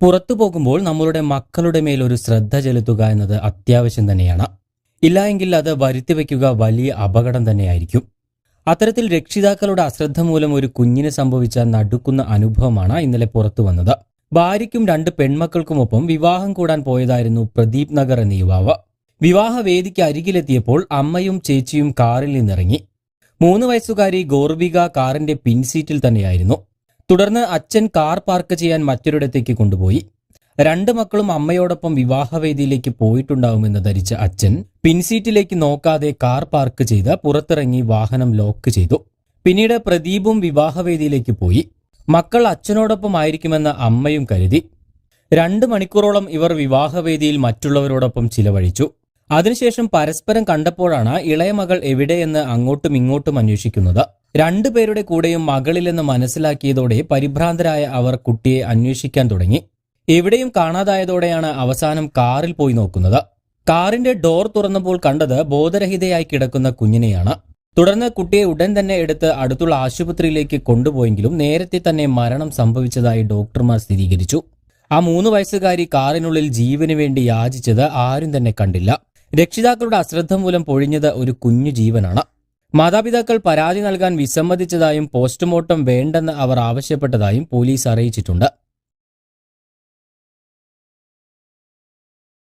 പുറത്തു പോകുമ്പോൾ നമ്മളുടെ മക്കളുടെ മേൽ ഒരു ശ്രദ്ധ ചെലുത്തുക എന്നത് അത്യാവശ്യം തന്നെയാണ്. ഇല്ലായെങ്കിൽ അത് വരുത്തി വയ്ക്കുക വലിയ അപകടം തന്നെയായിരിക്കും. അത്തരത്തിൽ രക്ഷിതാക്കളുടെ അശ്രദ്ധ മൂലം ഒരു കുഞ്ഞിന് സംഭവിച്ച നടുക്കുന്ന അനുഭവമാണ് ഇന്നലെ പുറത്തു വന്നത്. ഭാര്യയ്ക്കും രണ്ട് പെൺമക്കൾക്കുമൊപ്പം വിവാഹം കൂടാൻ പോയതായിരുന്നു പ്രദീപ് നഗർ എന്ന യുവാവ്. വിവാഹവേദിക്ക് അരികിലെത്തിയപ്പോൾ അമ്മയും ചേച്ചിയും കാറിൽ നിന്നിറങ്ങി. മൂന്ന് വയസ്സുകാരി ഗോർവിക കാറിന്റെ പിൻസീറ്റിൽ തന്നെയായിരുന്നു. തുടർന്ന് അച്ഛൻ കാർ പാർക്ക് ചെയ്യാൻ മറ്റൊരിടത്തേക്ക് കൊണ്ടുപോയി. രണ്ട് മക്കളും അമ്മയോടൊപ്പം വിവാഹവേദിയിലേക്ക് പോയിട്ടുണ്ടാവുമെന്ന് ധരിച്ച അച്ഛൻ പിൻസീറ്റിലേക്ക് നോക്കാതെ കാർ പാർക്ക് ചെയ്ത് പുറത്തിറങ്ങി വാഹനം ലോക്ക് ചെയ്തു. പിന്നീട് പ്രദീപും വിവാഹവേദിയിലേക്ക് പോയി. മക്കൾ അച്ഛനോടൊപ്പം ആയിരിക്കുമെന്ന് അമ്മയും കരുതി. രണ്ട് മണിക്കൂറോളം ഇവർ വിവാഹവേദിയിൽ മറ്റുള്ളവരോടൊപ്പം ചിലവഴിച്ചു. അതിനുശേഷം പരസ്പരം കണ്ടപ്പോഴാണ് ഇളയ മകൾ എവിടെയെന്ന് അങ്ങോട്ടും ഇങ്ങോട്ടും അന്വേഷിക്കുന്നത്. രണ്ടുപേരുടെ കൂടെയും മകളില്ലെന്ന് മനസ്സിലാക്കിയതോടെ പരിഭ്രാന്തരായ അവർ കുട്ടിയെ അന്വേഷിക്കാൻ തുടങ്ങി. എവിടെയും കാണാതായതോടെയാണ് അവസാനം കാറിൽ പോയി നോക്കുന്നത്. കാറിന്റെ ഡോർ തുറന്നപ്പോൾ കണ്ടത് ബോധരഹിതയായി കിടക്കുന്ന കുഞ്ഞിനെയാണ്. തുടർന്ന് കുട്ടിയെ ഉടൻ തന്നെ എടുത്ത് അടുത്തുള്ള ആശുപത്രിയിലേക്ക് കൊണ്ടുപോയെങ്കിലും നേരത്തെ തന്നെ മരണം സംഭവിച്ചതായി ഡോക്ടർമാർ സ്ഥിരീകരിച്ചു. ആ മൂന്ന് വയസ്സുകാരി കാറിനുള്ളിൽ ജീവന് വേണ്ടി യാചിച്ചത് ആരും തന്നെ കണ്ടില്ല. രക്ഷിതാക്കളുടെ അശ്രദ്ധ മൂലം പൊഴിഞ്ഞത് ഒരു കുഞ്ഞു ജീവനാണ്. മാതാപിതാക്കൾ പരാതി നൽകാൻ വിസമ്മതിച്ചതായും പോസ്റ്റ്മോർട്ടം വേണ്ടെന്ന് അവർ ആവശ്യപ്പെട്ടതായും പോലീസ് അറിയിച്ചിട്ടുണ്ട്.